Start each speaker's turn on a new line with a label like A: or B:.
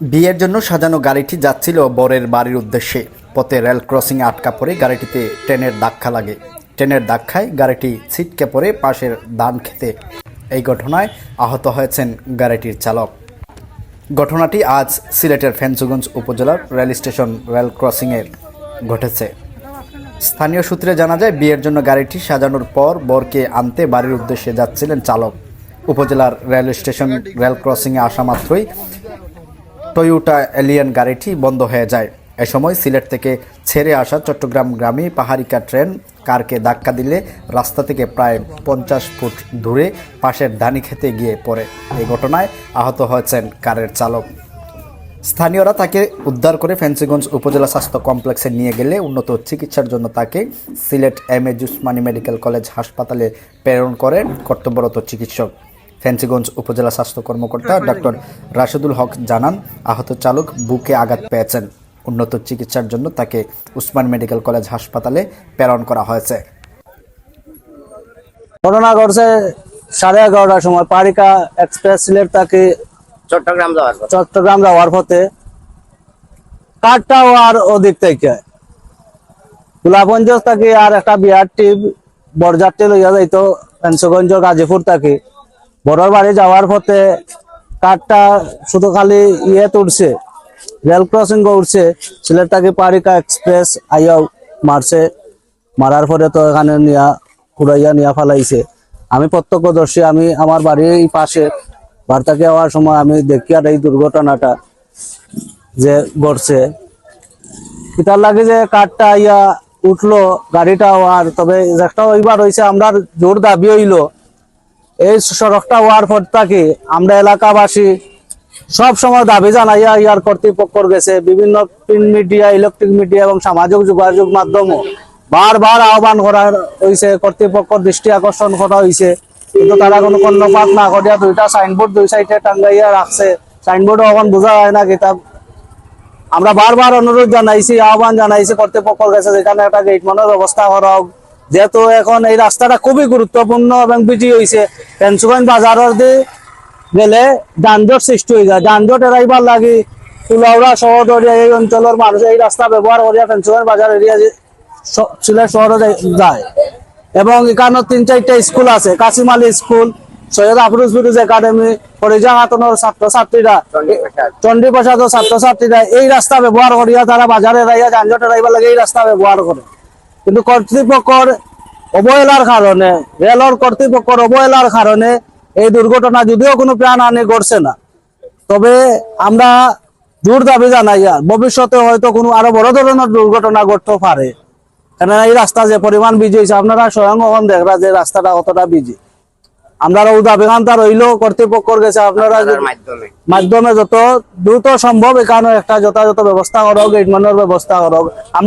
A: বিয়ের জন্য সাজানো গাড়িটি যাচ্ছিল বরের বাড়ির উদ্দেশ্যে। পথে রেল ক্রসিংয়ে আটকা পড়ে গাড়িটিতে ট্রেনের ধাক্কা লাগে। ট্রেনের ধাক্কায় গাড়িটি ছিটকে পড়ে পাশের দান খেতে। এই ঘটনায় আহত হয়েছেন গাড়িটির চালক। ঘটনাটি আজ সিলেটের ফেঞ্চুগঞ্জ উপজেলার রেল স্টেশন রেল ক্রসিংয়ে ঘটেছে। স্থানীয় সূত্রে জানা যায়, বিয়ের জন্য গাড়িটি সাজানোর পর বরকে আনতে বাড়ির উদ্দেশ্যে যাচ্ছিলেন চালক। উপজেলার রেল স্টেশন রেল ক্রসিংয়ে আসা মাত্রই টয়োটা এলিয়ান গাড়িটি বন্ধ হয়ে যায়। এ সময় সিলেট থেকে ছেড়ে আসা চট্টগ্রাম গ্রামে পাহাড়িকা ট্রেন কারকে ধাক্কা দিলে রাস্তা থেকে প্রায় পঞ্চাশ ফুট দূরে পাশের ধানি খেতে গিয়ে পড়ে। এই ঘটনায় আহত হয়েছেন কারের চালক। স্থানীয়রা তাকে উদ্ধার করে ফেন্সিগঞ্জ উপজেলা স্বাস্থ্য কমপ্লেক্সে নিয়ে গেলে উন্নত চিকিৎসার জন্য তাকে Sylhet M A Osmani medical college হাসপাতালে প্রেরণ করেন কর্তব্যরত চিকিৎসক। ফেন্সিগঞ্জ উপজেলা স্বাস্থ্য কর্মকর্তা ডক্টর রাশেদুল হক জানান আহত চালক বুকে আঘাত পেয়েছেন। উন্নত চিকিৎসার জন্য তাকে উসমান মেডিকেল কলেজ হাসপাতালে প্রেরণ করা হয়েছে।
B: ঘটনা ঘটছে সাড়ে এগারোটার সময় পারিকা এক্সপ্রেস সিলেট তাকে
C: চট্টগ্রাম যাওয়ার
B: চট্টগ্রাম যাওয়ার পথে কাঠটাও আর ওদিক থেকে। গোলাপগঞ্জ থেকে আর একটা বিয়ার টিপ বরযাত্রী লইয়া যাইতো পেন্সগঞ্জ গাজীপুর থেকে বড়র বাড়ি যাওয়ার পথে কাঠটা শুধু খালি ইয়ে উঠছে রেল ক্রসিং উঠছে। সিলেটটাকে পারিকা এক্সপ্রেস আইয়া মারছে। মারার পরে তো এখানে নিয়া ঘুরাইয়া নিয়া ফালাইছে। আমি প্রত্যক্ষদর্শী, আমি আমার বাড়ির পাশে বার্তাকে হওয়ার সময় আমি দেখি আর এই দুর্ঘটনাটা যে ঘটছে। এটার লাগে যে কারটা ইয়া উঠল গাড়িটা হওয়ার তবে একটা ওইবার হয়েছে আমরা জোর দাবি হইল এই সড়কটা হওয়ার পর থেকে আমরা এলাকাবাসী সব সময় দাবি জানাইয়া ইয়ার কর্তৃপক্ষর গেছে। বিভিন্ন প্রিন্ট মিডিয়া, ইলেকট্রিক মিডিয়া এবং সামাজিক যোগাযোগ মাধ্যমও বারবার আহ্বান করা হয়েছে কর্তৃপক্ষর দৃষ্টি আকর্ষণ করা হয়েছে কিন্তু তারা কোনো কর্ণপাত না করিয়া দুইটা সাইনবোর্ড দুই সাইডে টাঙ্গাইয়া রাখছে। সাইনবোর্ড এখন বোঝা হয় না কিতাব আমরা বারবার অনুরোধ জানাইছি, আহ্বান জানাইছি কর্তৃপক্ষের কাছে যেখানে একটা গেট মানের ব্যবস্থা করা হোক। যেহেতু এখন এই রাস্তাটা খুবই গুরুত্বপূর্ণ এবং বিজি হয়েছে পেন্সুগঞ্জ বাজারের দিয়ে গেলে যানজট সৃষ্টি হয়ে যায়। যানজট এড়াইবার লাগি কুলাউড়া শহরদরিয়া এই অঞ্চলের মানুষ এই রাস্তা ব্যবহার করিয়া পেন্সুগঞ্জ বাজার এরিয়া সিলেট শহরে যায় এবং এখানে তিন চারটা স্কুল আছে। কাসিম আলী স্কুল, সৈয়দ আফরুজ ফিরুজ একাডেমি, ফরিজা খাতুনের ছাত্রছাত্রীরা
C: চণ্ডীপ্রসাদ।
B: চণ্ডী প্রসাদ ছাত্রছাত্রীরা এই রাস্তা ব্যবহার করিয়া তারা বাজারে রাইয়া যানজট এড়াইবার লাগে এই রাস্তা ব্যবহার করে। কিন্তু কর্তৃপক্ষর অবহেলার কারণে রেলর কর্তৃপক্ষর অবহেলার কারণে এই দুর্ঘটনা যদিও কোনো প্রাণহানি ঘটছে না তবে আমরা জোর দাবি জানাই ভবিষ্যতে হয়তো কোনো আরও বড় ধরনের দুর্ঘটনা ঘটতে পারে। কেননা এই রাস্তা যে পরিমাণ বিজি হয়েছে আপনারা স্বয়ং এখন দেখরা যে রাস্তাটা কতটা বিজি আমরা ও দাবি খান্তা রইলেও কর্তৃপক্ষর গেছে আপনারা
C: মাধ্যমে।
B: যত দ্রুত সম্ভব এখানে একটা যথাযথ ব্যবস্থা করো মানের ব্যবস্থা করো আমরা